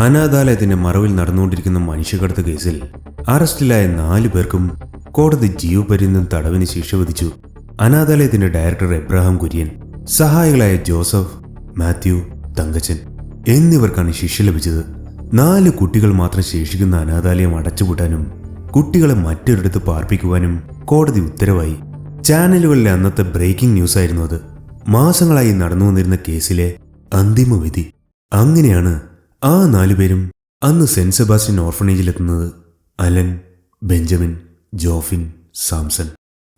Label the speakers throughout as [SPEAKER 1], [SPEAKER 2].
[SPEAKER 1] അനാഥാലയത്തിന്റെ മറവിൽ നടന്നുകൊണ്ടിരിക്കുന്ന മനുഷ്യക്കടത്ത് കേസിൽ അറസ്റ്റിലായ നാലു പേർക്കും കോടതി ജീവപര്യന്തം തടവിന് ശിക്ഷ വിധിച്ചു. അനാഥാലയത്തിന്റെ ഡയറക്ടർ എബ്രഹാം കുര്യൻ സഹായികളായ ജോസഫ് മാത്യു തങ്കച്ചൻ എന്നിവർക്കാണ് ശിക്ഷ ലഭിച്ചത്. നാല് കുട്ടികൾ മാത്രം ശേഷിക്കുന്ന അനാഥാലയം അടച്ചുപൂട്ടാനും കുട്ടികളെ മറ്റൊരിടത്ത് പാർപ്പിക്കുവാനും കോടതി ഉത്തരവായി. ചാനലുകളിലെ അന്നത്തെ ബ്രേക്കിംഗ് ന്യൂസ് ആയിരുന്നു അത്. മാസങ്ങളായി നടന്നു വന്നിരുന്ന കേസിലെ അന്തിമ വിധി. അങ്ങനെയാണ് ആ നാലുപേരും അന്ന് സെന്റ് സെബാസ്റ്റ്യൻ ഓർഫണേജിലെത്തുന്നത് അലൻ ബെഞ്ചമിൻ ജോഫിൻ സാംസൺ.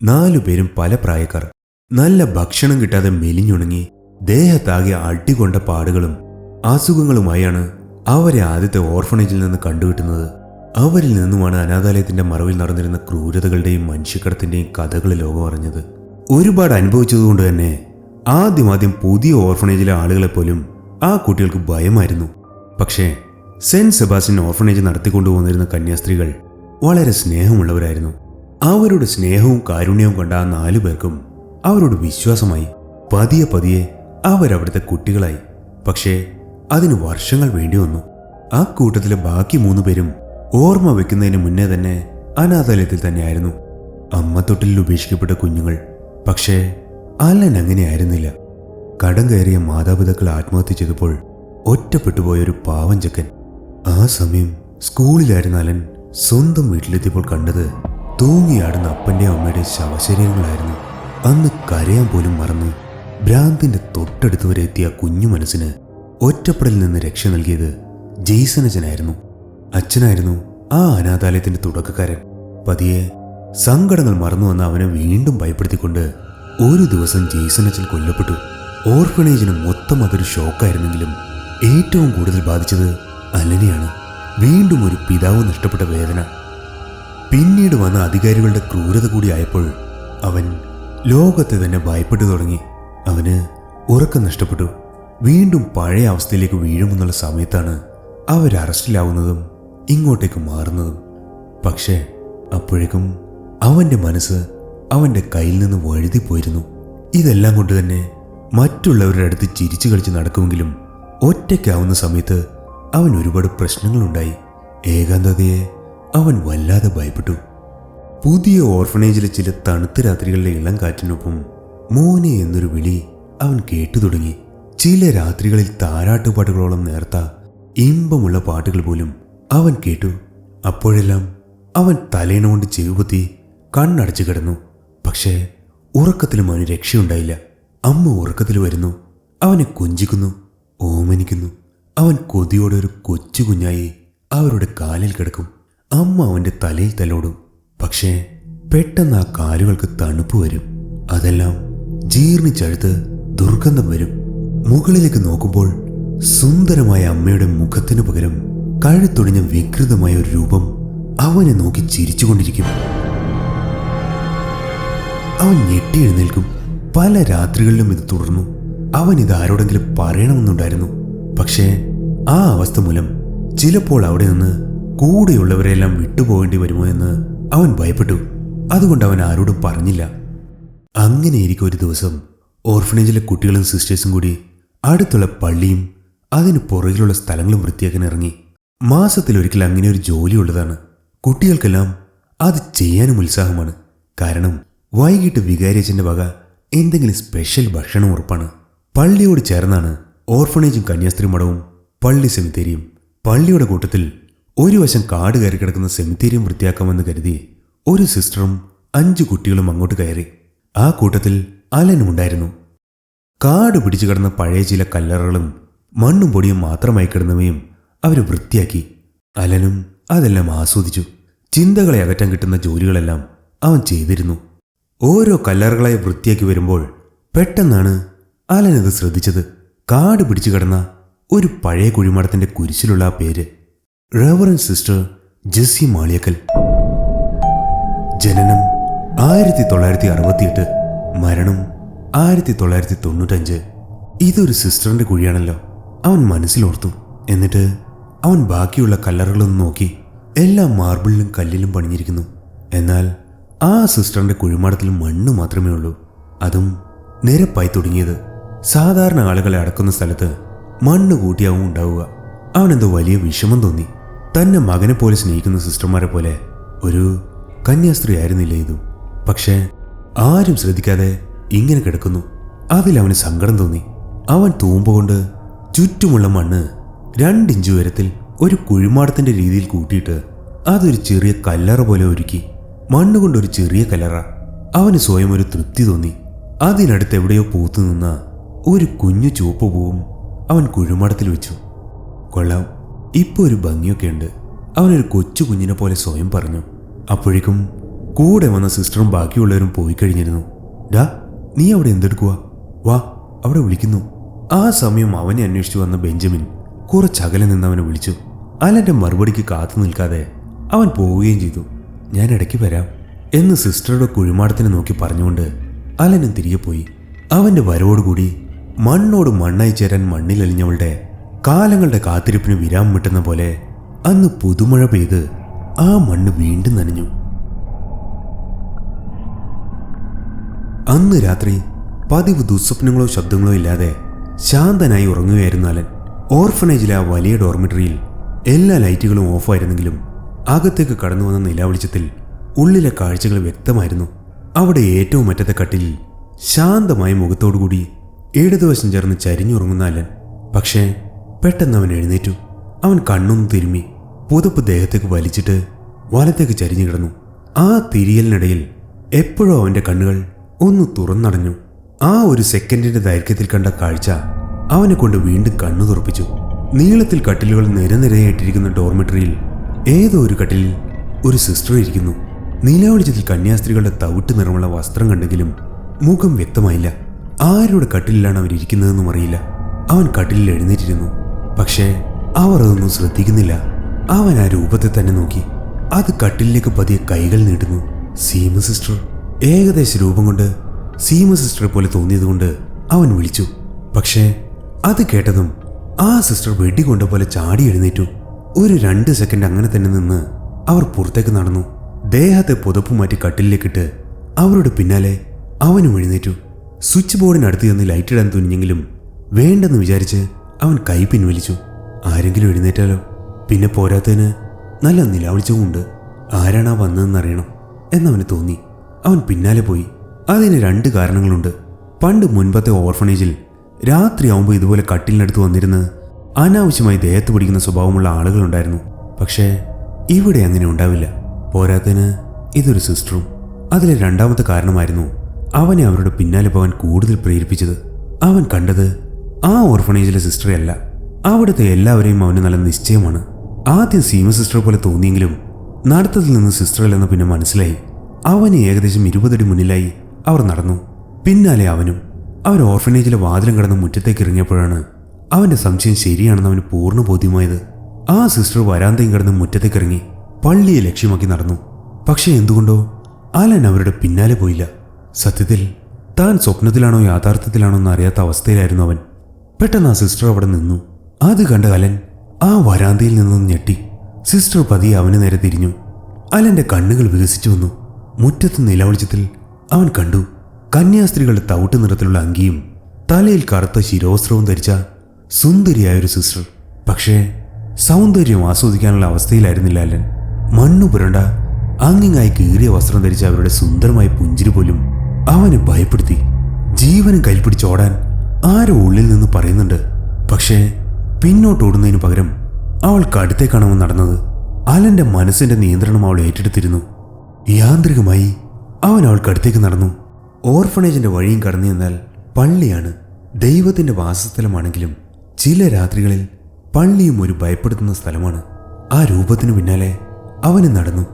[SPEAKER 1] നാലുപേരും പല പ്രായക്കാർ. നല്ല ഭക്ഷണം കിട്ടാതെ മെലിഞ്ഞുണങ്ങി ദേഹത്താകെ അട്ടികൊണ്ട പാടുകളും അസുഖങ്ങളുമായാണ് അവരെ ആദ്യത്തെ ഓർഫണേജിൽ നിന്ന് കണ്ടുകിട്ടുന്നത്. അവരിൽ നിന്നുമാണ് അനാഥാലയത്തിന്റെ മറവിൽ നടന്നിരുന്ന ക്രൂരതകളുടെയും മനുഷ്യക്കടത്തിന്റെയും കഥകൾ ലോകം അറിഞ്ഞത്. ഒരുപാട് അനുഭവിച്ചതുകൊണ്ട് തന്നെ ആദ്യമാദ്യം ആദ്യം പുതിയ ഓർഫണേജിലെ ആളുകളെ പോലും ആ കുട്ടികൾക്ക് ഭയമായിരുന്നു. പക്ഷേ സെന്റ് സെബാസ്റ്റ്യൻ ഓർഫനേജ് നടത്തിക്കൊണ്ടുപോന്നിരുന്ന കന്യാസ്ത്രീകൾ വളരെ സ്നേഹമുള്ളവരായിരുന്നു. അവരുടെ സ്നേഹവും കാരുണ്യവും കണ്ട ആ നാലു പേർക്കും അവരോട് വിശ്വാസമായി പതിയെ പതിയെ അവരവിടുത്തെ കുട്ടികളായി. പക്ഷേ അതിന് വർഷങ്ങൾ വേണ്ടി വന്നു. ആ കൂട്ടത്തിലെ ബാക്കി മൂന്ന് പേരും ഓർമ്മ വെക്കുന്നതിന് മുന്നേ തന്നെ അനാഥാലയത്തിൽ തന്നെയായിരുന്നു. അമ്മ തൊട്ടിലിൽ ഉപേക്ഷിക്കപ്പെട്ട കുഞ്ഞുങ്ങൾ. പക്ഷേ അല്ലൻ അങ്ങനെയായിരുന്നില്ല. കടം കയറിയ മാതാപിതാക്കൾ ആത്മഹത്യ ചെയ്തപ്പോൾ ഒറ്റപ്പെട്ടുപോയ ഒരു പാവം ചെക്കൻ. ആ സമയം സ്കൂളിലായിരുന്ന അലൻ സ്വന്തം വീട്ടിലെത്തിയപ്പോൾ കണ്ടത് തൂങ്ങിയാടുന്ന അപ്പന്റെ അമ്മയുടെ ശവശരീരങ്ങളായിരുന്നു. അന്ന് കരയാൻ പോലും മറന്ന് ഭ്രാന്തിന്റെ തൊട്ടടുത്ത് വരെ എത്തിയ കുഞ്ഞു മനസ്സിന് ഒറ്റപ്പെടലിൽ നിന്ന് രക്ഷ നൽകിയത് ജെയ്സനച്ചനായിരുന്നു അച്ഛനായിരുന്നു. ആ അനാഥാലയത്തിന്റെ തുടക്കക്കാരൻ. പതിയെ സങ്കടങ്ങൾ മറന്നു വന്ന അവനെ വീണ്ടും ഭയപ്പെടുത്തിക്കൊണ്ട് ഒരു ദിവസം ജെയ്സനച്ചൻ കൊല്ലപ്പെട്ടു. ഓർഫനേജിന് മൊത്തം അതൊരു ഷോക്കായിരുന്നെങ്കിലും ഏറ്റവും കൂടുതൽ ബാധിച്ചത് അലനെയാണ്. വീണ്ടും ഒരു പിതാവ് നഷ്ടപ്പെട്ട വേദന. പിന്നീട് വന്ന അധികാരികളുടെ ക്രൂരത കൂടി ആയപ്പോൾ അവൻ ലോകത്തെ തന്നെ ഭയപ്പെട്ടു തുടങ്ങി. അവന് ഉറക്കം നഷ്ടപ്പെട്ടു. വീണ്ടും പഴയ അവസ്ഥയിലേക്ക് വീഴുമെന്നുള്ള സമയത്താണ് അവർ അറസ്റ്റിലാവുന്നതും ഇങ്ങോട്ടേക്ക് മാറുന്നതും. പക്ഷേ അപ്പോഴേക്കും അവന്റെ മനസ്സ് അവന്റെ കയ്യിൽ നിന്ന് വഴുതിപ്പോയിരുന്നു. ഇതെല്ലാം കൊണ്ട് തന്നെ മറ്റുള്ളവരുടെ അടുത്ത് ചിരിച്ചു കളിച്ച് നടക്കുമെങ്കിലും ഒറ്റയ്ക്കാവുന്ന സമയത്ത് അവൻ ഒരുപാട് പ്രശ്നങ്ങളുണ്ടായി. ഏകാന്തതയെ അവൻ വല്ലാതെ ഭയപ്പെട്ടു. പുതിയ ഓർഫനേജിലെ ചില തണുത്ത രാത്രികളിലെ ഇളം കാറ്റിനൊപ്പം മോനെ എന്നൊരു വിളി അവൻ കേട്ടു തുടങ്ങി. ചില രാത്രികളിൽ താരാട്ടുപാട്ടുകളോളം നേർത്ത ഇമ്പമുള്ള പാട്ടുകൾ പോലും അവൻ കേട്ടു. അപ്പോഴെല്ലാം അവൻ തലേണ കൊണ്ട് ചെവിപൊത്തി കണ്ണടച്ചു കിടന്നു. പക്ഷേ ഉറക്കത്തിലും അവന് രക്ഷയുണ്ടായില്ല. അമ്മ ഉറക്കത്തിൽ വരുന്നു. അവനെ കൊഞ്ചിക്കുന്നു. ഓമനിക്കുന്നു. അവൻ കൊതിയോടെ ഒരു കൊച്ചു കുഞ്ഞായി അവരുടെ കാലിൽ കിടക്കും. അമ്മ അവന്റെ തലയിൽ തലോടും. പക്ഷേ പെട്ടെന്ന് ആ കാലുകൾക്ക് തണുപ്പ് വരും. അതെല്ലാം ജീർണിച്ചഴുത്ത് ദുർഗന്ധം വരും. മുകളിലേക്ക് നോക്കുമ്പോൾ സുന്ദരമായ അമ്മയുടെ മുഖത്തിനു പകരം കഴുത്തൊടിഞ്ഞ വികൃതമായ ഒരു രൂപം അവനെ നോക്കി ചിരിച്ചുകൊണ്ടിരിക്കും. അവൻ ഞെട്ടി എഴുന്നേൽക്കും. പല രാത്രികളിലും ഇത് തുടർന്നു. അവൻ ഇത് ആരോടെങ്കിലും പറയണമെന്നുണ്ടായിരുന്നു. പക്ഷേ ആ അവസ്ഥ മൂലം ചിലപ്പോൾ അവിടെ നിന്ന് കൂടെയുള്ളവരെല്ലാം വിട്ടുപോകേണ്ടി വരുമോ എന്ന് അവൻ ഭയപ്പെട്ടു. അതുകൊണ്ട് അവൻ ആരോടും പറഞ്ഞില്ല. അങ്ങനെ ഇരിക്കും ഒരു ദിവസം ഓർഫനേജിലെ കുട്ടികളും സിസ്റ്റേഴ്സും കൂടി അടുത്തുള്ള പള്ളിയും അതിന് പുറകിലുള്ള സ്ഥലങ്ങളും വൃത്തിയാക്കാൻ ഇറങ്ങി. മാസത്തിലൊരിക്കൽ അങ്ങനെ ഒരു ജോലിയുള്ളതാണ് കുട്ടികൾക്കെല്ലാം അത് ചെയ്യാനും ഉത്സാഹമാണ്. കാരണം വൈകിട്ട് വികാരിയച്ഛന്റെ വക എന്തെങ്കിലും സ്പെഷ്യൽ ഭക്ഷണം ഉറപ്പാണ്. പള്ളിയോട് ചേർന്നാണ് ഓർഫണേജും കന്യാസ്ത്രീ മഠവും പള്ളി സെമിത്തേരിയും. പള്ളിയുടെ കൂട്ടത്തിൽ ഒരു വശം കാട് കയറി കിടക്കുന്ന സെമിത്തേരിയും വൃത്തിയാക്കാമെന്ന് കരുതി ഒരു സിസ്റ്ററും അഞ്ചു കുട്ടികളും അങ്ങോട്ട് കയറി. ആ കൂട്ടത്തിൽ അലനും ഉണ്ടായിരുന്നു. കാട് പിടിച്ചു കിടന്ന പഴയ ചില കല്ലറകളും മണ്ണും പൊടിയും മാത്രമായി കിടന്നവയും അവർ വൃത്തിയാക്കി. അലനും അതെല്ലാം ആസ്വദിച്ചു. ചിന്തകളെ അകറ്റാൻ കിട്ടുന്ന ജോലികളെല്ലാം അവൻ ചെയ്തിരുന്നു. ഓരോ കല്ലറകളായി വൃത്തിയാക്കി വരുമ്പോൾ പെട്ടെന്നാണ് അലനത് ശ്രദ്ധിച്ചത് കാട് പിടിച്ചു കിടന്ന ഒരു പഴയ കുഴിമടത്തിന്റെ കുരിശിലുള്ള ആ പേര്. Reverend sister Jessy Maliyakkal. ജനനം ആയിരത്തി തൊള്ളായിരത്തി അറുപത്തിയെട്ട് മരണം ആയിരത്തി തൊള്ളായിരത്തി തൊണ്ണൂറ്റഞ്ച് ഇതൊരു സിസ്റ്ററിന്റെ കുഴിയാണല്ലോ. അവൻ മനസ്സിലോർത്തു. എന്നിട്ട് അവൻ ബാക്കിയുള്ള കല്ലറുകളൊന്നും നോക്കി. എല്ലാം മാർബിളിലും കല്ലിലും പണിഞ്ഞിരിക്കുന്നു. എന്നാൽ ആ സിസ്റ്ററിന്റെ കുഴിമാടത്തിൽ മണ്ണ് മാത്രമേ ഉള്ളൂ. അതും നിരപ്പായി തുടങ്ങിയത്. സാധാരണ ആളുകളെ അടക്കുന്ന സ്ഥലത്ത് മണ്ണ് കൂട്ടിയാവും ഉണ്ടാവുക. അവനെന്തോ വലിയ വിഷമം തോന്നി. തന്നെ മകനെ പോലെ സ്നേഹിക്കുന്ന സിസ്റ്റർമാരെ പോലെ ഒരു കന്യാസ്ത്രീ ആയിരുന്നില്ല ഇതും. പക്ഷേ ആരും ശ്രദ്ധിക്കാതെ ഇങ്ങനെ കിടക്കുന്നു. അതിൽ അവന് സങ്കടം തോന്നി. അവൻ തൂമ്പ കൊണ്ട് ചുറ്റുമുള്ള മണ്ണ് രണ്ടിഞ്ച് ഉയരത്തിൽ ഒരു കുഴിമാടത്തിന്റെ രീതിയിൽ കൂട്ടിയിട്ട് അതൊരു ചെറിയ കല്ലറ പോലെ ഒരുക്കി മണ്ണുകൊണ്ട് ഒരു ചെറിയ കല്ലറ. അവന് സ്വയം ഒരു തൃപ്തി തോന്നി. അതിനടുത്ത് എവിടെയോ പൂത്തു നിന്ന ഒരു കുഞ്ഞു ചുവപ്പ് പൂവും അവൻ കുഴിമടത്തിൽ വെച്ചു. കൊള്ളാം. ഇപ്പൊ ഒരു ഭംഗിയൊക്കെ ഉണ്ട്. അവനൊരു കൊച്ചു കുഞ്ഞിനെ പോലെ സ്വയം പറഞ്ഞു. അപ്പോഴേക്കും കൂടെ വന്ന സിസ്റ്ററും ബാക്കിയുള്ളവരും പോയി കഴിഞ്ഞിരുന്നു. ഡാ നീ അവിടെ എന്തെടുക്കുക വാ അവിടെ വിളിക്കുന്നു. ആ സമയം അവനെ അന്വേഷിച്ചു വന്ന ബെഞ്ചമിൻ കുറച്ചകലെ നിന്ന് അവനെ വിളിച്ചു. അലന്റെ മറുപടിക്ക് കാത്തു നിൽക്കാതെ അവൻ പോവുകയും ചെയ്തു. ഞാൻ ഇടയ്ക്ക് വരാം എന്ന് സിസ്റ്ററുടെ കുഴിമാടത്തിനെ നോക്കി പറഞ്ഞുകൊണ്ട് അലനും തിരികെ പോയി. അവന്റെ വരവോടുകൂടി മണ്ണോട് മണ്ണായി ചേരാൻ മണ്ണിലലിഞ്ഞവളുടെ കാലങ്ങളുടെ കാത്തിരിപ്പിന് വിരാമം വിട്ടുന്ന പോലെ അന്ന് പുതുമഴ പെയ്ത് ആ മണ്ണ് വീണ്ടും നനഞ്ഞു. അന്ന് രാത്രി പതിവ് ദുസ്വപ്നങ്ങളോ ശബ്ദങ്ങളോ ഇല്ലാതെ ശാന്തനായി ഉറങ്ങുകയായിരുന്നു അലൻ. ഓർഫനേജിലെ ആ വലിയ ഡോർമിറ്ററിയിൽ എല്ലാ ലൈറ്റുകളും ഓഫായിരുന്നെങ്കിലും അകത്തേക്ക് കടന്നു വന്ന നിലാവെളിച്ചത്തിൽ ഉള്ളിലെ കാഴ്ചകൾ വ്യക്തമായിരുന്നു. അവിടെ ഏറ്റവും അറ്റത്തെ കട്ടിലിൽ ശാന്തമായ മുഖത്തോടുകൂടി ഇടതുവശം ചേർന്ന് ചരിഞ്ഞുറങ്ങുന്ന അലൻ പക്ഷേ പെട്ടെന്ന് അവൻ എഴുന്നേറ്റു. അവൻ കണ്ണൊന്ന് തിരുമ്മി പുതപ്പ് ദേഹത്തേക്ക് വലിച്ചിട്ട് വലത്തേക്ക് ചരിഞ്ഞു കിടന്നു. ആ തിരിയലിനിടയിൽ എപ്പോഴും അവന്റെ കണ്ണുകൾ ഒന്ന് തുറന്നടഞ്ഞു. ആ ഒരു സെക്കൻഡിന്റെ ദൈർഘ്യത്തിൽ കണ്ട കാഴ്ച അവനെ കൊണ്ട് വീണ്ടും കണ്ണു തുറപ്പിച്ചു. നീളത്തിൽ കട്ടിലുകൾ നിരനിരയായിട്ടിരിക്കുന്ന ഡോർമെട്രിയിൽ ഏതോ ഒരു കട്ടിലിൽ ഒരു സിസ്റ്റർ ഇരിക്കുന്നു. നീലാവളിച്ചത്തിൽ കന്യാസ്ത്രീകളുടെ തവിട്ട് നിറമുള്ള വസ്ത്രം കണ്ടെങ്കിലും മുഖം വ്യക്തമായില്ല. ആരുടെ കട്ടിലാണ് അവൻ ഇരിക്കുന്നതെന്നും അറിയില്ല. അവൻ കട്ടിലിൽ എഴുന്നേറ്റിരുന്നു. പക്ഷേ അവർ അതൊന്നും ശ്രദ്ധിക്കുന്നില്ല. അവൻ ആ രൂപത്തെ തന്നെ നോക്കി. അത് കട്ടിലേക്ക് പതിയെ കൈകൾ നീട്ടുന്നു. സീമ സിസ്റ്റർ. ഏകദേശ രൂപം കൊണ്ട് സീമ സിസ്റ്ററെ പോലെ തോന്നിയതുകൊണ്ട് അവൻ വിളിച്ചു. പക്ഷേ അത് കേട്ടതും ആ സിസ്റ്റർ വെടികൊണ്ട പോലെ ചാടി എഴുന്നേറ്റു. ഒരു രണ്ട് സെക്കൻഡ് അങ്ങനെ തന്നെ നിന്ന് അവർ പുറത്തേക്ക് നടന്നു. ദേഹത്തെ പുതപ്പ് മാറ്റി കട്ടിലേക്കിട്ട് അവരുടെ പിന്നാലെ അവനും എഴുന്നേറ്റു. സ്വിച്ച് ബോർഡിനടുത്ത് ചെന്ന് ലൈറ്റ് ഇടാൻ തുനിഞ്ഞെങ്കിലും വേണ്ടെന്ന് വിചാരിച്ച് അവൻ കൈ പിൻവലിച്ചു. ആരെങ്കിലും എഴുന്നേറ്റാലോ? പിന്നെ പോരാത്തതിന് നല്ല നിലാവിളിച്ചവുമുണ്ട്. ആരാണാ വന്നതെന്നറിയണം എന്നവന് തോന്നി. അവൻ പിന്നാലെ പോയി. അതിന് രണ്ട് കാരണങ്ങളുണ്ട്. പണ്ട് മുൻപത്തെ ഓർഫണേജിൽ രാത്രിയാവുമ്പോൾ ഇതുപോലെ കട്ടിലിനടുത്ത് വന്നിരുന്ന് അനാവശ്യമായി ദേഹത്ത് പിടിക്കുന്ന സ്വഭാവമുള്ള ആളുകളുണ്ടായിരുന്നു. പക്ഷേ ഇവിടെ അങ്ങനെ ഉണ്ടാവില്ല. പോരാത്തതിന് ഇതൊരു സിസ്റ്ററും അതിലെ രണ്ടാമത്തെ കാരണമായിരുന്നു അവനെ അവരുടെ പിന്നാലെ പോകാൻ കൂടുതൽ പ്രേരിപ്പിച്ചത് അവൻ കണ്ടത് ആ ഓർഫണേജിലെ സിസ്റ്ററെ അല്ല അവിടുത്തെ എല്ലാവരെയും അവന് നല്ല നിശ്ചയമാണ്. ആദ്യം സീമ സിസ്റ്റർ പോലെ തോന്നിയെങ്കിലും നടത്തത്തിൽ നിന്ന് സിസ്റ്റർ അല്ലെന്ന് പിന്നെ മനസ്സിലായി. അവന് ഏകദേശം ഇരുപതടി മുന്നിലായി അവർ നടന്നു. പിന്നാലെ അവനും അവർ ഓർഫനേജിലെ വാതിലും കടന്ന് മുറ്റത്തേക്ക് ഇറങ്ങിയപ്പോഴാണ് അവന്റെ സംശയം ശരിയാണെന്ന് അവന് പൂർണ ബോധ്യമായത്. ആ സിസ്റ്റർ വരാന്തയും കടന്ന് മുറ്റത്തേക്ക് ഇറങ്ങി പള്ളിയെ ലക്ഷ്യമാക്കി നടന്നു. പക്ഷേ എന്തുകൊണ്ടോ അലൻ അവരുടെ പിന്നാലെ പോയില്ല. സത്യത്തിൽ താൻ സ്വപ്നത്തിലാണോ യാഥാർത്ഥ്യത്തിലാണോ എന്ന് അറിയാത്ത അവസ്ഥയിലായിരുന്നു അവൻ. പെട്ടെന്ന് ആ സിസ്റ്റർ അവിടെ നിന്നു. അത് കണ്ട അലൻ ആ വരാന്തയിൽ നിന്നും ഞെട്ടി. സിസ്റ്റർ പതിയെ അവന് നേരെ തിരിഞ്ഞു. അലന്റെ കണ്ണുകൾ വികസിച്ചു വന്നു. മുറ്റത്ത് നിലവിളിച്ചത്തിൽ അവൻ കണ്ടു. കന്യാസ്ത്രീകളുടെ തവിട്ട് നിറത്തിലുള്ള അങ്കിയും തലയിൽ കറുത്ത ശിരോസ്ത്രവും ധരിച്ച സുന്ദരിയായ ഒരു സിസ്റ്റർ. പക്ഷേ സൗന്ദര്യം ആസ്വദിക്കാനുള്ള അവസ്ഥയിലായിരുന്നില്ല അലൻ. മണ്ണു പുരണ്ട അങ്ങിങ്ങായി കീറിയ വസ്ത്രം ധരിച്ച അവരുടെ സുന്ദരമായ പുഞ്ചിരി പോലും അവനെ ഭയപ്പെടുത്തി. ജീവനും ഓടാൻ ആരോ ഉള്ളിൽ നിന്ന് പറയുന്നുണ്ട്. പക്ഷേ പിന്നോട്ടോടുന്നതിനു പകരം അവൾക്ക് അടുത്തേക്കാണവൻ നടന്നത്. അലന്റെ മനസ്സിന്റെ നിയന്ത്രണം അവൾ ഏറ്റെടുത്തിരുന്നു. യാന്ത്രികമായി അവൻ അവൾക്ക് അടുത്തേക്ക് നടന്നു. ഓർഫണേജിന്റെ വഴിയും കടന്നു ചെന്നാൽ പള്ളിയാണ്. ദൈവത്തിന്റെ വാസസ്ഥലമാണെങ്കിലും ചില രാത്രികളിൽ പള്ളിയും ഒരു ഭയപ്പെടുത്തുന്ന സ്ഥലമാണ്. ആ രൂപത്തിനു പിന്നാലെ അവന് നടന്നു.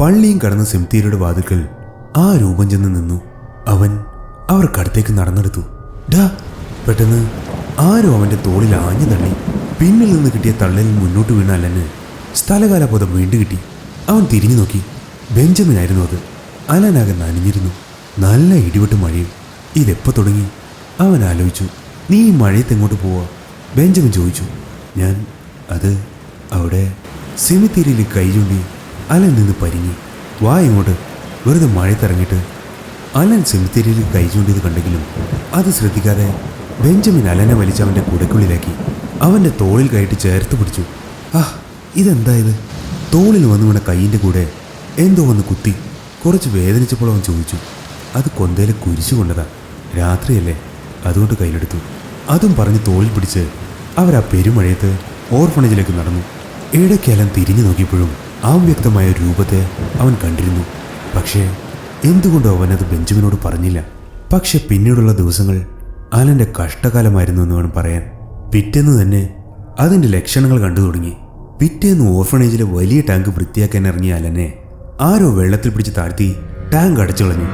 [SPEAKER 1] പള്ളിയും കടന്ന് സിംതിയുടെ വാതിൽക്കൽ ആ രൂപം ചെന്ന് നിന്നു. അവൻ അവർക്കടുത്തേക്ക് നടന്നെടുത്തു. ഡാ പെട്ടെന്ന് ആരോ അവന്റെ തോളിൽ ആഞ്ഞു തള്ളി. പിന്നിൽ നിന്ന് കിട്ടിയ തള്ളലിൽ മുന്നോട്ട് വീണ അലന് സ്ഥലകാലബോധം വീണ്ടും കിട്ടി. അവൻ തിരിഞ്ഞു നോക്കി. ബെഞ്ചമിൻ ആയിരുന്നു അത്. അലനാകെ നനഞ്ഞിരുന്നു. നല്ല ഇടിവെട്ട് മഴയും. ഇതെപ്പോ തുടങ്ങി? അവൻ ആലോചിച്ചു. നീ ഈ മഴയത്ത് എങ്ങോട്ട് പോവാ? ബെഞ്ചമിൻ ചോദിച്ചു. ഞാൻ അത് അവിടെ സിമിത്തിരിയിൽ കൈ ചൂണ്ടി അലൻ നിന്ന് പരിങ്ങി. വാ ഇങ്ങോട്ട്. വെറുതെ മഴയത്തിറങ്ങിയിട്ട് അലൻ സെമിത്തേരിയിൽ കൈ ചൂണ്ടിയത് കണ്ടെങ്കിലും അത് ശ്രദ്ധിക്കാതെ ബെഞ്ചമിൻ അലനെ വലിച്ച് അവന്റെ കുടക്കുള്ളിലാക്കി അവന്റെ തോളിൽ കയറ്റി ചേർത്ത് പിടിച്ചു. ആ ഇതെന്താ ഇത് തോളിൽ വന്നു വീണ കൈയിന്റെ കൂടെ എന്തോ വന്ന് കുത്തി കുറച്ച് വേദനിച്ചപ്പോൾ അവൻ ചോദിച്ചു അത് കൊന്തയിൽ കുരിശു കൊണ്ടതാ. രാത്രിയല്ലേ? അതുകൊണ്ട് കയ്യിലെടുത്തു. അതും പറഞ്ഞ് തോളിൽ പിടിച്ച് അവർ ആ പെരുമഴയത്ത് ഓർഫണേജിലേക്ക് നടന്നു. ഇടയ്ക്കെല്ലാം തിരിഞ്ഞു നോക്കിയപ്പോഴും ആ വ്യക്തമായ രൂപത്തെ അവൻ കണ്ടിരുന്നു. പക്ഷേ എന്തുകൊണ്ടും അവനത് ബെഞ്ചമിനോട് പറഞ്ഞില്ല. പക്ഷെ പിന്നീടുള്ള ദിവസങ്ങൾ അലന്റെ കഷ്ടകാലമായിരുന്നു എന്ന് വേണം പറയാൻ പിറ്റേന്ന് തന്നെ അതിന്റെ ലക്ഷണങ്ങൾ കണ്ടു തുടങ്ങി. പിറ്റേന്ന് ഓർഫണേജിലെ വലിയ ടാങ്ക് വൃത്തിയാക്കാൻ ഇറങ്ങിയ അലനെ ആരോ വെള്ളത്തിൽ പിടിച്ച് താഴ്ത്തി ടാങ്ക് അടച്ചു കളഞ്ഞു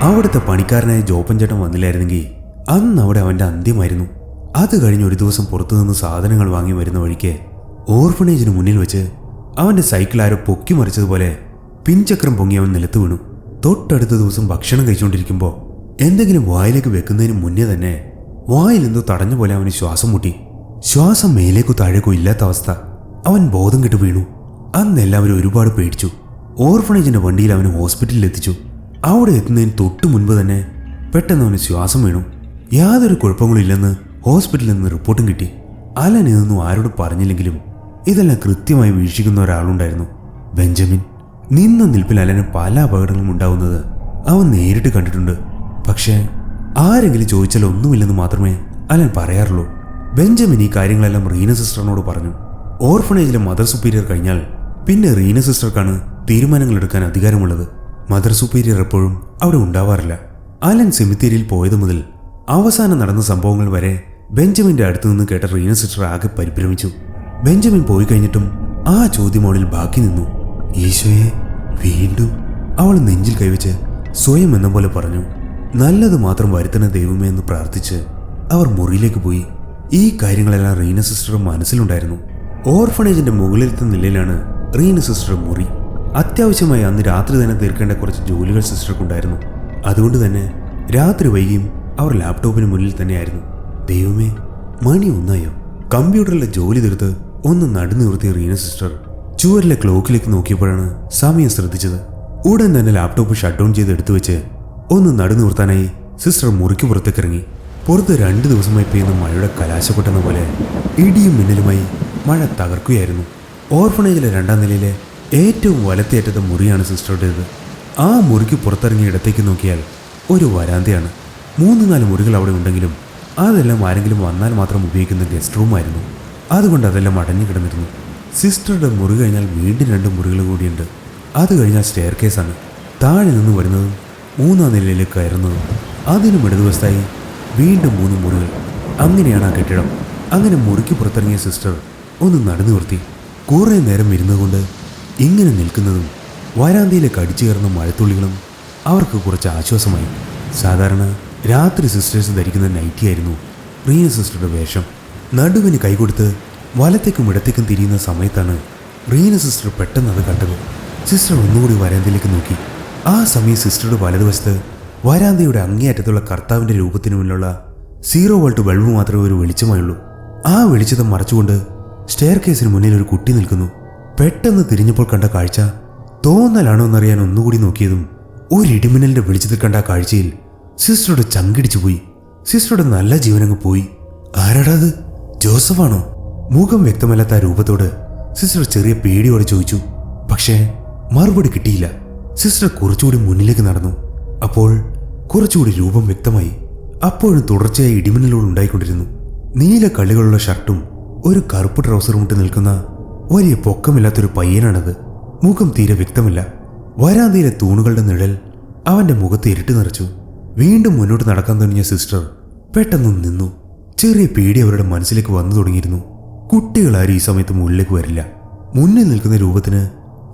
[SPEAKER 1] അവിടുത്തെ പണിക്കാരനായ ജോപ്പൻ ചേട്ടൻ വന്നില്ലായിരുന്നെങ്കിൽ അന്ന് അവിടെ അവന്റെ അന്ത്യമായിരുന്നു. അത് കഴിഞ്ഞ് ഒരു ദിവസം പുറത്തുനിന്ന് സാധനങ്ങൾ വാങ്ങി വരുന്ന വഴിക്ക് ഓർഫണേജിന് മുന്നിൽ വെച്ച് അവന്റെ സൈക്കിൾ ആരോ പൊക്കി മറിച്ചതുപോലെ പിൻചക്രം പൊങ്ങി അവൻ നിലത്ത് വീണു. തൊട്ടടുത്ത ദിവസം ഭക്ഷണം കഴിച്ചുകൊണ്ടിരിക്കുമ്പോൾ എന്തെങ്കിലും വായിലേക്ക് വെക്കുന്നതിന് മുന്നേ തന്നെ വായിൽ എന്തോ തടഞ്ഞ പോലെ അവന് ശ്വാസം മുട്ടി. ശ്വാസം മേലേക്കോ താഴേക്കോ ഇല്ലാത്ത അവസ്ഥ. അവൻ ബോധം കെട്ട് വീണു. അന്ന് എല്ലാവരും ഒരുപാട് പേടിച്ചു. ഓർഫണേജിന്റെ വണ്ടിയിൽ അവന് ഹോസ്പിറ്റലിൽ എത്തിച്ചു. അവിടെ എത്തുന്നതിന് തൊട്ടു മുൻപ് തന്നെ പെട്ടെന്ന് അവന് ശ്വാസം വീണു. യാതൊരു കുഴപ്പങ്ങളും ഇല്ലെന്ന് ഹോസ്പിറ്റലിൽ നിന്ന് റിപ്പോർട്ടും കിട്ടി. അലൻ ഇതൊന്നും ആരോട് പറഞ്ഞില്ലെങ്കിലും ഇതെല്ലാം കൃത്യമായി വീക്ഷിക്കുന്ന ഒരാളുണ്ടായിരുന്നു. ബെഞ്ചമിൻ. നിന്ന നിൽപ്പിൽ അലന് പല അപകടങ്ങളും ഉണ്ടാവുന്നത് അവൻ നേരിട്ട് കണ്ടിട്ടുണ്ട്. പക്ഷേ ആരെങ്കിലും ചോദിച്ചാൽ ഒന്നുമില്ലെന്ന് മാത്രമേ അലൻ പറയാറുള്ളൂ. ബെഞ്ചമിൻ ഈ കാര്യങ്ങളെല്ലാം റീന സിസ്റ്ററിനോട് പറഞ്ഞു. ഓർഫണേജിലെ മദർ സുപ്പീരിയർ കഴിഞ്ഞാൽ പിന്നെ റീന സിസ്റ്റർക്കാണ് തീരുമാനങ്ങൾ എടുക്കാൻ അധികാരമുള്ളത്. മദർ സുപ്പീരിയർ എപ്പോഴും അവിടെ ഉണ്ടാവാറില്ല. അലൻ സെമിത്തേരിയിൽ പോയത് മുതൽ അവസാനം നടന്ന സംഭവങ്ങൾ വരെ ബെഞ്ചമിന്റെ അടുത്ത് നിന്ന് കേട്ട റീന സിസ്റ്റർ ആകെ പരിഭ്രമിച്ചു. ബെഞ്ചമിൻ പോയി കഴിഞ്ഞിട്ടും ആ ചോദ്യം അവളിൽ ബാക്കി നിന്നു. ഈശോയെ വീണ്ടും അവൾ നെഞ്ചിൽ കൈവച്ച് സ്വയം എന്ന പോലെ പറഞ്ഞു നല്ലത് മാത്രം വരുത്തണ ദൈവമേ എന്ന് പ്രാർത്ഥിച്ച് അവർ മുറിയിലേക്ക് പോയി. ഈ കാര്യങ്ങളെല്ലാം റീന സിസ്റ്റർ മനസ്സിലുണ്ടായിരുന്നു. ഓർഫണേജിന്റെ മുകളിലത്തെ നിലയിലാണ് റീന സിസ്റ്റർ മുറി. അത്യാവശ്യമായി അന്ന് രാത്രി തന്നെ തീർക്കേണ്ട കുറച്ച് ജോലികൾ സിസ്റ്റർക്കുണ്ടായിരുന്നു. അതുകൊണ്ട് തന്നെ രാത്രി വൈകിയും അവർ ലാപ്ടോപ്പിന് മുന്നിൽ തന്നെയായിരുന്നു. ദൈവമേ മണി ഒന്നായോ? കമ്പ്യൂട്ടറിലെ ജോലി തീർത്ത് ഒന്ന് നടുനിർത്തിയ നിർത്തിയ റീന സിസ്റ്റർ ചുവരിലെ ക്ലോക്കിലേക്ക് നോക്കിയപ്പോഴാണ് സമയം ശ്രദ്ധിച്ചത്. ഉടൻ തന്നെ ലാപ്ടോപ്പ് ഷട്ട് ഡൗൺ ചെയ്ത് എടുത്തു വെച്ച് ഒന്ന് നടു നിർത്താനായി സിസ്റ്റർ മുറിക്ക് പുറത്തേക്ക് ഇറങ്ങി. പുറത്ത് രണ്ട് ദിവസമായി പെയ്യുന്ന മഴയുടെ കലാശപ്പെട്ടെന്ന പോലെ ഇടിയും മിന്നലുമായി മഴ തകർക്കുകയായിരുന്നു. ഓർഫണേജിലെ രണ്ടാം നിലയിലെ ഏറ്റവും വലത്തേറ്റത്തെ മുറിയാണ് സിസ്റ്ററുടേത്. ആ മുറിക്ക് പുറത്തിറങ്ങിയ ഇടത്തേക്ക് നോക്കിയാൽ ഒരു വരാന്തയാണ്. മൂന്ന് നാല് മുറികൾ അവിടെ ഉണ്ടെങ്കിലും അതെല്ലാം ആരെങ്കിലും വന്നാൽ മാത്രം ഉപയോഗിക്കുന്ന ഗസ്റ്റ് റൂമായിരുന്നു. അതുകൊണ്ട് അതെല്ലാം അടഞ്ഞു കിടന്നിരുന്നു. സിസ്റ്ററുടെ മുറി കഴിഞ്ഞാൽ വീണ്ടും രണ്ട് മുറികൾ കൂടിയുണ്ട്. അത് കഴിഞ്ഞാൽ സ്റ്റെയർ കേസാണ് താഴെ നിന്ന് വരുന്നതും മൂന്നാം നിലയിലേക്ക് കയറുന്നതും അതിനും ഇടതുവശത്തായി വീണ്ടും മൂന്ന് മുറികൾ. അങ്ങനെയാണ് ആ കെട്ടിടം. അങ്ങനെ മുറിക്ക് പുറത്തിറങ്ങിയ സിസ്റ്റർ ഒന്ന് നടന്നു നിർത്തി. കുറേ നേരം ഇരുന്നുകൊണ്ട് ഇങ്ങനെ നിൽക്കുന്നതും വരാന്തയിലേക്ക് അടിച്ചു കയറുന്ന മഴത്തുള്ളികളും അവർക്ക് കുറച്ച് ആശ്വാസമായി. സാധാരണ രാത്രി സിസ്റ്റേഴ്സ് ധരിക്കുന്ന നൈറ്റിയായിരുന്നു പ്രിയ സിസ്റ്ററുടെ വേഷം. നടുവിന് കൈകൊടുത്ത് വലത്തേക്കും ഇടത്തേക്കും തിരിയുന്ന സമയത്താണ് റീന സിസ്റ്റർ പെട്ടെന്ന് അത് കണ്ടത്. സിസ്റ്റർ ഒന്നുകൂടി വരാന്തയിലേക്ക് നോക്കി. ആ സമയം സിസ്റ്ററുടെ വലതുവശത്ത് വരാന്തയുടെ അങ്ങേയറ്റത്തുള്ള കർത്താവിന്റെ രൂപത്തിന് മുന്നിലുള്ള സീറോ വോൾട്ട് ബൾബ് മാത്രമേ ഒരു വെളിച്ചമായുള്ളൂ. ആ വെളിച്ചതം മറച്ചുകൊണ്ട് സ്റ്റെയർ കേസിന് മുന്നിൽ ഒരു കുട്ടി നിൽക്കുന്നു. പെട്ടെന്ന് തിരിഞ്ഞപ്പോൾ കണ്ട കാഴ്ച തോന്നലാണോ എന്നറിയാൻ ഒന്നുകൂടി നോക്കിയതും ഒരു ഇടിമിന്നലിന്റെ വെളിച്ചത്തിൽ കണ്ട ആ കാഴ്ചയിൽ സിസ്റ്ററുടെ ചങ്കിടിച്ചു പോയി സിസ്റ്ററുടെ നല്ല ജീവനങ്ങ് പോയി. ആരാടാ അത്? ജോസഫാണോ? മുഖം വ്യക്തമല്ലാത്ത ആ രൂപത്തോട് സിസ്റ്റർ ചെറിയ പേടിയോടെ ചോദിച്ചു പക്ഷേ മറുപടി കിട്ടിയില്ല. സിസ്റ്റർ കുറച്ചുകൂടി മുന്നിലേക്ക് നടന്നു. അപ്പോൾ കുറച്ചുകൂടി രൂപം വ്യക്തമായി അപ്പോഴും തുടർച്ചയായി ഇടിമിന്നലുകൾ ഉണ്ടായിക്കൊണ്ടിരുന്നു. നീല കള്ളികളുള്ള ഷർട്ടും ഒരു കറുപ്പ് ട്രൗസറും ഇട്ട് നിൽക്കുന്ന വലിയ പൊക്കമില്ലാത്തൊരു പയ്യനാണത്. മുഖം തീരെ വ്യക്തമില്ല. വരാന്തയിലെ തൂണുകളുടെ നിഴൽ അവന്റെ മുഖത്ത് ഇരുട്ട് നിറച്ചു. വീണ്ടും മുന്നോട്ട് നടക്കാൻ തുടങ്ങിയ സിസ്റ്റർ പെട്ടെന്ന് നിന്നു. ചെറിയ പേടി അവരുടെ മനസ്സിലേക്ക് വന്നു തുടങ്ങിയിരുന്നു. കുട്ടികളാരും ഈ സമയത്ത് മുകളിലേക്ക് വരില്ല. മുന്നിൽ നിൽക്കുന്ന രൂപത്തിന്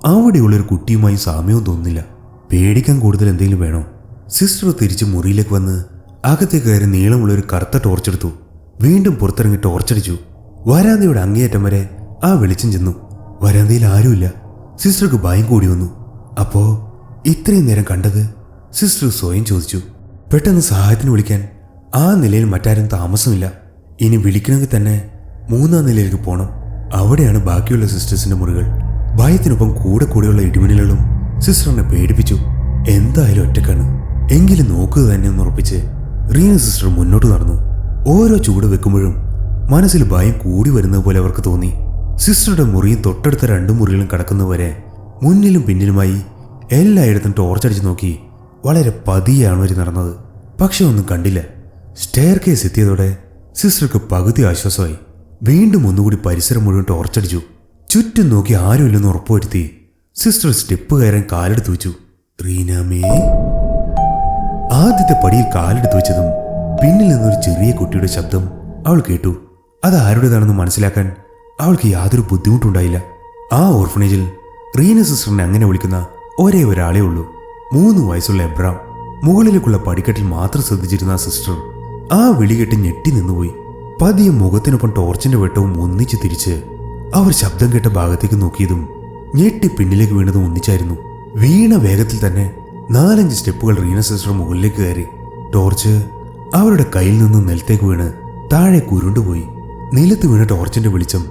[SPEAKER 1] അവിടെയുള്ളൊരു കുട്ടിയുമായി സാമ്യവും തോന്നുന്നില്ല. പേടിക്കാൻ കൂടുതൽ എന്തെങ്കിലും വേണോ? സിസ്റ്റർ തിരിച്ച് മുറിയിലേക്ക് വന്ന് അകത്തെ കയറി നീളമുള്ള ഒരു കറുത്ത ടോർച്ചെടുത്തു വീണ്ടും പുറത്തിറങ്ങി ടോർച്ചടിച്ചു വരാന്തയുടെ അങ്ങേയറ്റം വരെ ആ വെളിച്ചം ചെന്നു. വരാന്തയിൽ ആരുമില്ല. സിസ്റ്റർക്ക് ഭയം കൂടി വന്നു. അപ്പോ ഇത്രയും നേരം കണ്ടത് സിസ്റ്റർ സ്വയം ചോദിച്ചു. പെട്ടെന്ന് സഹായത്തിന് വിളിക്കാൻ ആ നിലയിൽ മറ്റാരും താമസമില്ല. ഇനി വിളിക്കണമെങ്കിൽ തന്നെ മൂന്നാം നിലയിലേക്ക് പോകണം അവിടെയാണ് ബാക്കിയുള്ള സിസ്റ്റേഴ്സിന്റെ മുറികൾ. ഭയത്തിനൊപ്പം കൂടെ കൂടെയുള്ള ഇടിമിന്നലുകളും സിസ്റ്ററിനെ പേടിപ്പിച്ചു. എന്തായാലും ഒറ്റക്കാണ്. എങ്കിലും നോക്കുക തന്നെ എന്ന് ഉറപ്പിച്ച് റീന സിസ്റ്റർ മുന്നോട്ട് നടന്നു. ഓരോ ചൂട് വെക്കുമ്പോഴും മനസ്സിൽ ഭയം കൂടി വരുന്നത് പോലെ അവർക്ക് തോന്നി. സിസ്റ്ററുടെ മുറിയും തൊട്ടടുത്ത രണ്ടു മുറികളും കടക്കുന്നവരെ മുന്നിലും പിന്നിലുമായി എല്ലായിടത്തും ടോർച്ചടിച്ച് നോക്കി വളരെ പതിയാണ് അവർ നടന്നത്. പക്ഷെ ഒന്നും കണ്ടില്ല. സ്റ്റെയർ കേസ് എത്തിയതോടെ സിസ്റ്റർക്ക് പകുതി ആശ്വാസമായി. വീണ്ടും ഒന്നുകൂടി പരിസരം മുഴുവൻ ടോർച്ചടിച്ചു ചുറ്റും നോക്കി ആരുമില്ലെന്ന് ഉറപ്പുവരുത്തി സിസ്റ്റർ സ്റ്റെപ്പ് കയറാൻ കാലെടുത്ത് വെച്ചു. റീനാമേ ആദ്യത്തെ പടിയിൽ കാലെടുത്ത് വെച്ചതും പിന്നിൽ നിന്നൊരു ചെറിയ കുട്ടിയുടെ ശബ്ദം അവൾ കേട്ടു. അത് ആരുടേതാണെന്ന് മനസ്സിലാക്കാൻ അവൾക്ക് യാതൊരു ബുദ്ധിമുട്ടുണ്ടായില്ല. ആ ഓർഫണേജിൽ റീന സിസ്റ്ററിനെ അങ്ങനെ വിളിക്കുന്ന ഒരേ ഒരാളേ ഉള്ളൂ. മൂന്ന് വയസ്സുള്ള എബ്രാം മുകളിലേക്കുള്ള പടിക്കെട്ടിൽ മാത്രം ശ്രദ്ധിച്ചിരുന്ന ആ സിസ്റ്റർ ആ വിളികെട്ട് ഞെട്ടി നിന്നുപോയി. പതിയെ മുഖത്തിനൊപ്പം ടോർച്ചിന്റെ വെട്ടവും ഒന്നിച്ച് തിരിച്ച് അവർ ശബ്ദം കേട്ട ഭാഗത്തേക്ക് നോക്കിയതും ഞെട്ടി പിന്നിലേക്ക് വീണതും ഒന്നിച്ചായിരുന്നു. വീണ വേഗത്തിൽ തന്നെ നാലഞ്ച് സ്റ്റെപ്പുകൾ റീന സിസ്റ്റർ മുകളിലേക്ക് കയറി. ടോർച്ച് അവരുടെ കയ്യിൽ നിന്ന് നിലത്തേക്ക് വീണ് താഴെ കുരുണ്ടുപോയി. നിലത്ത് വീണ ടോർച്ചിന്റെ വെളിച്ചം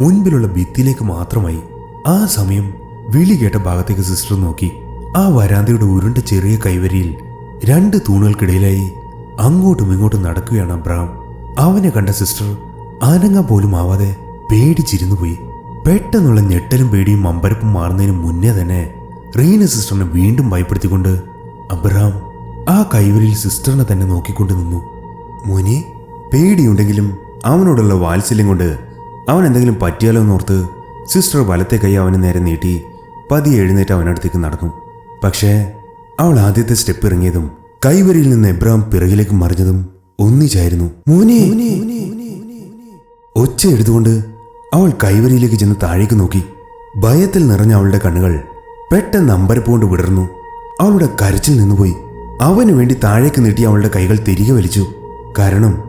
[SPEAKER 1] മുൻപിലുള്ള ഭിത്തിയിലേക്ക് മാത്രമായി. ആ സമയം വിളി കേട്ട ഭാഗത്തേക്ക് സിസ്റ്റർ നോക്കി. ആ വരാന്തയുടെ ഉരുണ്ട ചെറിയ കൈവരിയിൽ രണ്ട് തൂണുകൾക്കിടയിലായി അങ്ങോട്ടും ഇങ്ങോട്ടും നടക്കുകയാണ് അബ്രഹാം. അവനെ കണ്ട സിസ്റ്റർ ആനങ്ങ പോലും ആവാതെ പേടിച്ചിരുന്നു പോയി പെട്ടെന്നുള്ള ഞെട്ടലും പേടിയും അമ്പരപ്പും മാറുന്നതിന് മുന്നേ തന്നെ റീന സിസ്റ്ററിനെ വീണ്ടും ഭയപ്പെടുത്തിക്കൊണ്ട് അബ്രഹാം ആ കൈവരിൽ സിസ്റ്ററിനെ തന്നെ നോക്കിക്കൊണ്ട് നിന്നു. മോനെ പേടിയുണ്ടെങ്കിലും അവനോടുള്ള വാത്സല്യം കൊണ്ട് അവൻ എന്തെങ്കിലും പറ്റിയാലോ എന്നോർത്ത് സിസ്റ്റർ വലത്തെ കൈ അവനെ നേരെ നീട്ടി പതിയെ എഴുന്നേറ്റ് അവനടുത്തേക്ക് നടന്നു. പക്ഷേ അവൾ ആദ്യത്തെ സ്റ്റെപ്പ് ഇറങ്ങിയതും കൈവരിയിൽ നിന്ന് എബ്രഹാം പിറകിലേക്ക് മറിഞ്ഞതും ഒന്നിച്ചായിരുന്നു. മോനെ ഒച്ച എടുത്തുകൊണ്ട് അവൾ കൈവരിയിലേക്ക് ചെന്ന് താഴേക്ക് നോക്കി. ഭയത്തിൽ നിറഞ്ഞ അവളുടെ കണ്ണുകൾ പെട്ടെന്ന് അമ്പരപ്പുകൊണ്ട് വിടർന്നു. അവളുടെ കരച്ചിൽ നിന്നുപോയി. അവന് വേണ്ടി താഴേക്ക് നീട്ടി അവളുടെ കൈകൾ തിരികെ വലിച്ചു. കാരണം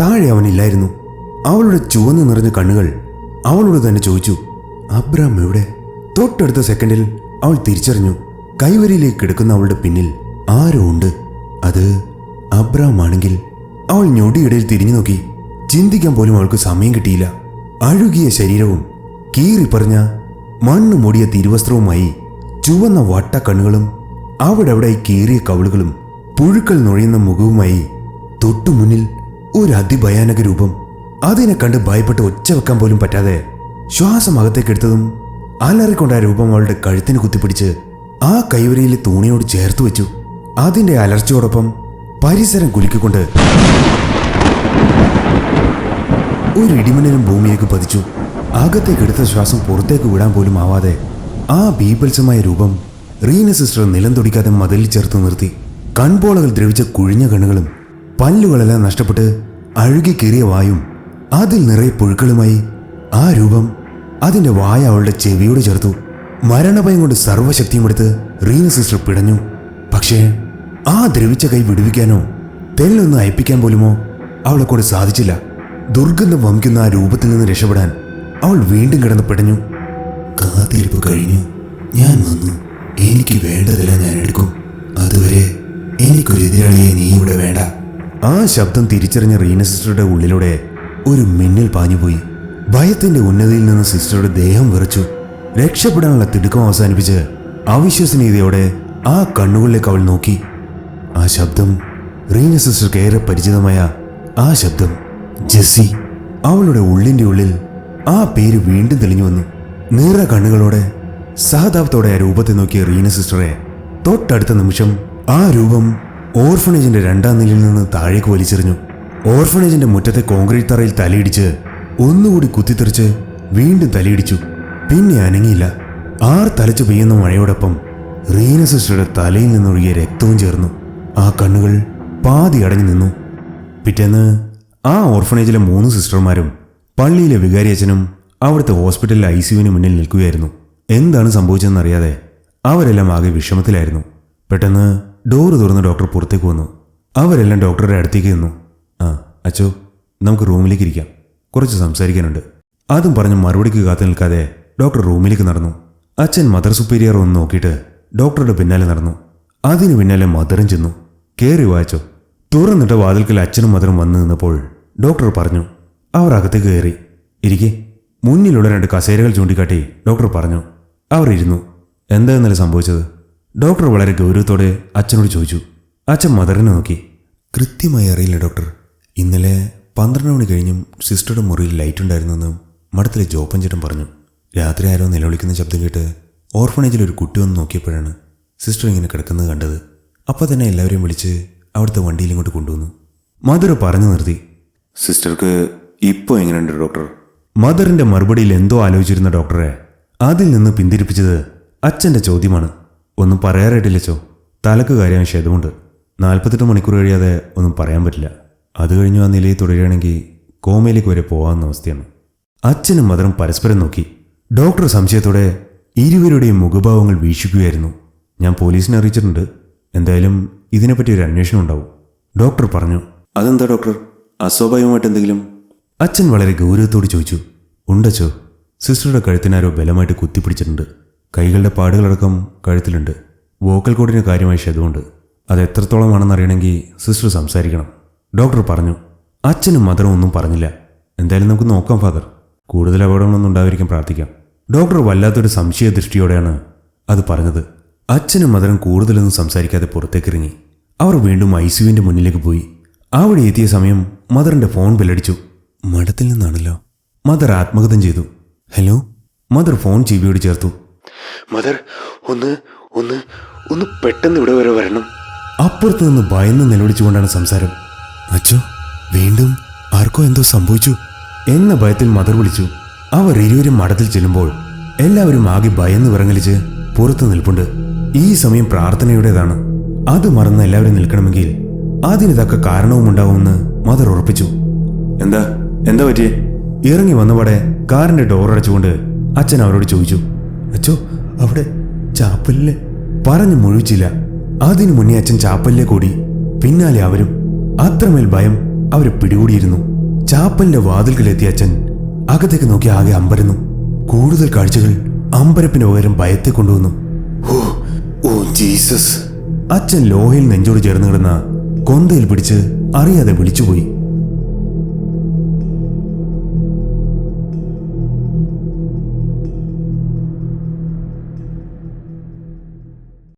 [SPEAKER 1] താഴെ അവനില്ലായിരുന്നു അവളുടെ ചുവന്ന് നിറഞ്ഞ കണ്ണുകൾ അവളോട് തന്നെ ചോദിച്ചു അബ്രാം എവിടെ? തൊട്ടടുത്ത സെക്കൻഡിൽ അവൾ തിരിച്ചറിഞ്ഞു. കൈവരിയിലേക്ക് കിടക്കുന്ന അവളുടെ പിന്നിൽ ആരോ ഉണ്ട്. അത് അബ്രാം ആണെങ്കിൽ അവൾ ഞൊടിയിടയിൽ തിരിഞ്ഞു നോക്കി. ചിന്തിക്കാൻ പോലും അവൾക്ക് സമയം കിട്ടിയില്ല. അഴുകിയ ശരീരവും കീറിപ്പറഞ്ഞ മണ്ണ് മൂടിയ തിരുവസ്ത്രവുമായി ചുവന്ന വട്ട കണ്ണുകളും അവിടെ അവിടെ കീറിയ കവിളുകളും പുഴുക്കൾ നുഴയുന്ന മുഖവുമായി തൊട്ടുമുന്നിൽ ഒരു അതിഭയാനക രൂപം. അതിനെ കണ്ട് ഭയപ്പെട്ട് ഒച്ച വെക്കാൻ പോലും പറ്റാതെ ശ്വാസം അകത്തേക്കെടുത്തതും അലറിക്കൊണ്ട ആ രൂപം അവളുടെ കഴുത്തിന് കുത്തിപ്പിടിച്ച് ആ കൈവരിയിലെ തൂണിയോട് ചേർത്ത് വെച്ചു. അതിന്റെ അലർച്ചയോടൊപ്പം പരിസരം കുലുക്കിക്കൊണ്ട് ഒരു ഇടിമിന്നലും ഭൂമിയിലേക്ക് പതിച്ചു. അകത്തേക്ക് എടുത്ത ശ്വാസം പുറത്തേക്ക് വിടാൻ പോലും ആവാതെ ആ ബീഭത്സമായ രൂപം റീന സിസ്റ്റർ നിലം തുടിക്കാതെ മതിലിൽ ചേർത്ത് നിർത്തി. കൺപോളകൾ ദ്രവിച്ച കുഴിഞ്ഞ കണ്ണുകളും പല്ലുകളെല്ലാം നഷ്ടപ്പെട്ട് അഴുകി കീറിയ വായും അതിൽ നിറയെ പുഴുക്കളുമായി ആ രൂപം അതിന്റെ വായ അവളുടെ ചെവിയോട് ചേർത്തു. മരണഭയം കൊണ്ട് സർവശക്തിയും എടുത്ത് റീന സിസ്റ്റർ പിടഞ്ഞു. പക്ഷേ ആ ദ്രവിച്ച കൈ വിടുവിക്കാനോ തെല്ലൊന്ന് അയപ്പിക്കാൻ പോലുമോ അവളെ കൊണ്ട് സാധിച്ചില്ല. ദുർഗന്ധം വമിക്കുന്ന ആ രൂപത്തിൽ നിന്ന് രക്ഷപ്പെടാൻ അവൾ വീണ്ടും കിടന്ന് പിടഞ്ഞു. കാത്തിരിപ്പ് കഴിഞ്ഞു ഞാൻ വന്നു. എനിക്ക് വേണ്ടതെല്ലാം ഞാൻ എടുക്കും. അതുവരെ എനിക്കൊരു എതിരാളിയെ നീ ഇവിടെ വേണ്ട. ആ ശബ്ദം തിരിച്ചറിഞ്ഞ റീന സിസ്റ്ററുടെ ഉള്ളിലൂടെ ഒരു മിന്നൽ പാഞ്ഞുപോയി. ഭയത്തിന്റെ ഉന്നതിയിൽ നിന്ന് സിസ്റ്ററുടെ ദേഹം വിറച്ചു. രക്ഷപ്പെടാനുള്ള തിടുക്കം അവസാനിപ്പിച്ച് അവിശ്വസനീയതയോടെ ആ കണ്ണുകളിലേക്ക് അവൾ നോക്കി. ആ ശബ്ദം റീന സിസ്റ്റർക്ക് ഏറെ പരിചിതമായ ആ ശബ്ദം. ജെസ്സി അവളുടെ ഉള്ളിന്റെ ഉള്ളിൽ ആ പേര് വീണ്ടും തെളിഞ്ഞു വന്നു. നീറ കണ്ണുകളോടെ സഹതാപത്തോടെ ആ രൂപത്തെ നോക്കിയ റീന സിസ്റ്ററെ തൊട്ടടുത്ത നിമിഷം ആ രൂപം ഓർഫണേജിന്റെ രണ്ടാം നിലയിൽ നിന്ന് താഴേക്ക് വലിച്ചെറിഞ്ഞു. ഓർഫണേജിന്റെ മുറ്റത്തെ കോൺക്രീറ്റ് തറയിൽ തലയിടിച്ച് ഒന്നുകൂടി കുത്തിത്തെറിച്ച് വീണ്ടും തലയിടിച്ചു. പിന്നെ അനങ്ങിയില്ല. ആർ തലച്ചു പെയ്യുന്ന മഴയോടൊപ്പം റീന സിസ്റ്ററുടെ തലയിൽ നിന്നൊഴുകിയ രക്തവും ചേർന്നു. ആ കണ്ണുകൾ പാതി അടഞ്ഞു നിന്നു. പിറ്റേന്ന് ആ ഓർഫനേജിലെ മൂന്ന് സിസ്റ്റർമാരും പള്ളിയിലെ വികാരിയച്ഛനും അവിടുത്തെ ഹോസ്പിറ്റലിലെ ഐ സിയുവിന് മുന്നിൽ നിൽക്കുകയായിരുന്നു. എന്താണ് സംഭവിച്ചതെന്നറിയാതെ അവരെല്ലാം ആകെ വിഷമത്തിലായിരുന്നു. പെട്ടെന്ന് ഡോറ് തുറന്ന് ഡോക്ടർ പുറത്തേക്ക് വന്നു. അവരെല്ലാം ഡോക്ടറുടെ അടുത്തേക്ക് നിന്നു. ആ അച്ചോ നമുക്ക് റൂമിലേക്ക് ഇരിക്കാം. കുറച്ച് സംസാരിക്കാനുണ്ട്. അതും പറഞ്ഞ് മറുപടിക്ക് കാത്തു നിൽക്കാതെ ഡോക്ടർ റൂമിലേക്ക് നടന്നു. അച്ഛൻ മദർ സുപ്പീരിയർ ഒന്ന് നോക്കിയിട്ട് ഡോക്ടറുടെ പിന്നാലെ നടന്നു. അതിനു പിന്നാലെ മദറും ചെന്നു. കയറി വായിച്ചോ തുറന്നിട്ട വാതിൽക്കൽ അച്ഛനും മദറും വന്നു നിന്നപ്പോൾ ഡോക്ടർ പറഞ്ഞു അവർ അകത്തേക്ക് കയറി. ഇരിക്കെ. മുന്നിലുള്ള രണ്ട് കസേരകൾ ചൂണ്ടിക്കാട്ടി ഡോക്ടർ പറഞ്ഞു അവർ ഇരുന്നു. എന്താ ഇന്നലെ സംഭവിച്ചത്? ഡോക്ടർ വളരെ ഗൗരവത്തോടെ അച്ഛനോട് ചോദിച്ചു അച്ഛൻ മദറിനെ നോക്കി? കൃത്യമായി അറിയില്ല ഡോക്ടർ. ഇന്നലെ പന്ത്രണ്ട് മണി കഴിഞ്ഞും സിസ്റ്ററുടെ മുറിയിൽ ലൈറ്റ് ഉണ്ടായിരുന്നെന്നും മഠത്തിലെ ജോപ്പൻ ചേട്ടൻ പറഞ്ഞു. രാത്രി ആരോ നിലവിളിക്കുന്ന ശബ്ദം കേട്ട് ഓർഫണേജിൽ ഒരു കുട്ടി വന്ന് നോക്കിയപ്പോഴാണ് സിസ്റ്റർ ഇങ്ങനെ കിടക്കുന്നത് കണ്ടത്. അപ്പോൾ തന്നെ എല്ലാവരെയും വിളിച്ച് അവിടുത്തെ വണ്ടിയിൽ ഇങ്ങോട്ട് കൊണ്ടുവന്നു. മധുര പറഞ്ഞു നിർത്തി സിസ്റ്റർക്ക് ഇപ്പോൾ എങ്ങനെയുണ്ട് ഡോക്ടർ? മദറിന്റെ മറുപടിയിൽ എന്തോ ആലോചിച്ചിരുന്ന ഡോക്ടറെ അതിൽ നിന്ന് പിന്തിരിപ്പിച്ചത് അച്ഛന്റെ ചോദ്യമാണ്. ഒന്നും പറയാറായിട്ടില്ലച്ചോ തലക്ക് കാര്യം ക്ഷേതമുണ്ട്. നാൽപ്പത്തെട്ട് മണിക്കൂർ കഴിയാതെ ഒന്നും പറയാൻ പറ്റില്ല. അത് കഴിഞ്ഞു ആ നിലയിൽ തുടരുകയാണെങ്കിൽ കോമയിലേക്ക് വരെ പോകാവുന്ന അവസ്ഥയാണ്. അച്ഛനും മദറും പരസ്പരം നോക്കി. ഡോക്ടർ സംശയത്തോടെ ഇരുവരുടെയും മുഖഭാവങ്ങൾ വീക്ഷിക്കുകയായിരുന്നു. ഞാൻ പോലീസിനെ അറിയിച്ചിട്ടുണ്ട്. എന്തായാലും ഇതിനെപ്പറ്റി ഒരു അന്വേഷണം ഉണ്ടാവും. ഡോക്ടർ പറഞ്ഞു. അതെന്താ ഡോക്ടർ? അസ്വാഭാവികമായിട്ട് എന്തെങ്കിലും? അച്ഛൻ വളരെ ഗൗരവത്തോട് ചോദിച്ചു ഉണ്ടച്ചോ സിസ്റ്ററുടെ കഴുത്തിനാരോ ബലമായിട്ട് കുത്തിപ്പിടിച്ചിട്ടുണ്ട്. കൈകളുടെ പാടുകളടക്കം കഴുത്തിലുണ്ട്. വോക്കൽ കോഡിന് കാര്യമായ ക്ഷതമുണ്ട്. അത് എത്രത്തോളമാണെന്ന് അറിയണമെങ്കിൽ സിസ്റ്റർ സംസാരിക്കണം. ഡോക്ടർ പറഞ്ഞു അച്ഛനും മദറും ഒന്നും പറഞ്ഞില്ല. എന്തായാലും നമുക്ക് നോക്കാം ഫാദർ. കൂടുതൽ അപകടങ്ങളൊന്നും ഉണ്ടാവാതിരിക്കാൻ പ്രാർത്ഥിക്കാം. ഡോക്ടർ വല്ലാത്തൊരു സംശയ ദൃഷ്ടിയോടെയാണ് അത് പറഞ്ഞത്. അച്ഛനും മദറും കൂടുതലൊന്നും സംസാരിക്കാതെ പുറത്തേക്കിറങ്ങി. അവർ വീണ്ടും ഐ സിയുവിന്റെ മുന്നിലേക്ക് പോയി. അവിടെ എത്തിയ സമയം മദറിന്റെ ഫോൺ ബില്ലടിച്ചു. മഠത്തിൽ നിന്നാണല്ലോ. മദർ ആത്മഗതം ചെയ്തു. ഹലോ? മദർ ഫോൺ ചീവിയോട് ചേർത്തു.
[SPEAKER 2] മദർ ഒന്ന് ഒന്ന് ഒന്ന് പെട്ടെന്ന് ഇവിടെ വരെ വരണം.
[SPEAKER 1] അപ്പുറത്ത് നിന്ന് ഭയന്ന് നിലവിളിച്ചുകൊണ്ടാണ് സംസാരം. അച്ചോ വീണ്ടും ആർക്കോ എന്തോ സംഭവിച്ചു. എന്ന ഭയത്തിൽ മദർ വിളിച്ചു. അവർ ഇരുവരും മഠത്തിൽ ചെല്ലുമ്പോൾ എല്ലാവരും ആകെ ഭയന്ന് വിറങ്ങലിച്ച് പുറത്തു നിൽപ്പുണ്ട്. ഈ സമയം പ്രാർത്ഥനയുടേതാണ്. അത് മറന്ന് എല്ലാവരും നിൽക്കണമെങ്കിൽ അതിന് തക്ക കാരണവും ഉണ്ടാവുമെന്ന് മദർ ഉറപ്പിച്ചു. എന്താ? എന്താ പറ്റിയേ? ഇറങ്ങി വന്നപാടെ കാറിന്റെ ഡോർ അടച്ചുകൊണ്ട് അച്ഛൻ അവരോട് ചോദിച്ചു അച്ചോ അവിടെ ചാപ്പലിൽ പറഞ്ഞു മുഴുവിച്ചില്ല. അതിനു മുന്നേ അച്ഛൻ ചാപ്പലിലെ കൂടി. പിന്നാലെ അവരും അത്രമേൽ ഭയം അവരെ പിടികൂടിയിരുന്നു. ചാപ്പലിന്റെ വാതിൽക്കലെത്തിയ അച്ഛൻ അകത്തേക്ക് നോക്കി ആകെ അമ്പരന്നു. കൂടുതൽ കാഴ്ചകൾ അമ്പരപ്പിന് പകരം ഭയത്തെ കൊണ്ടുവന്നു.
[SPEAKER 2] Oh Jesus.
[SPEAKER 1] അച്ഛൻ ലോഹയിൽ നെഞ്ചോട് ചേർന്ന് കിടന്ന കൊന്തയിൽ പിടിച്ച് അറിയാതെ വിളിച്ചുപോയി.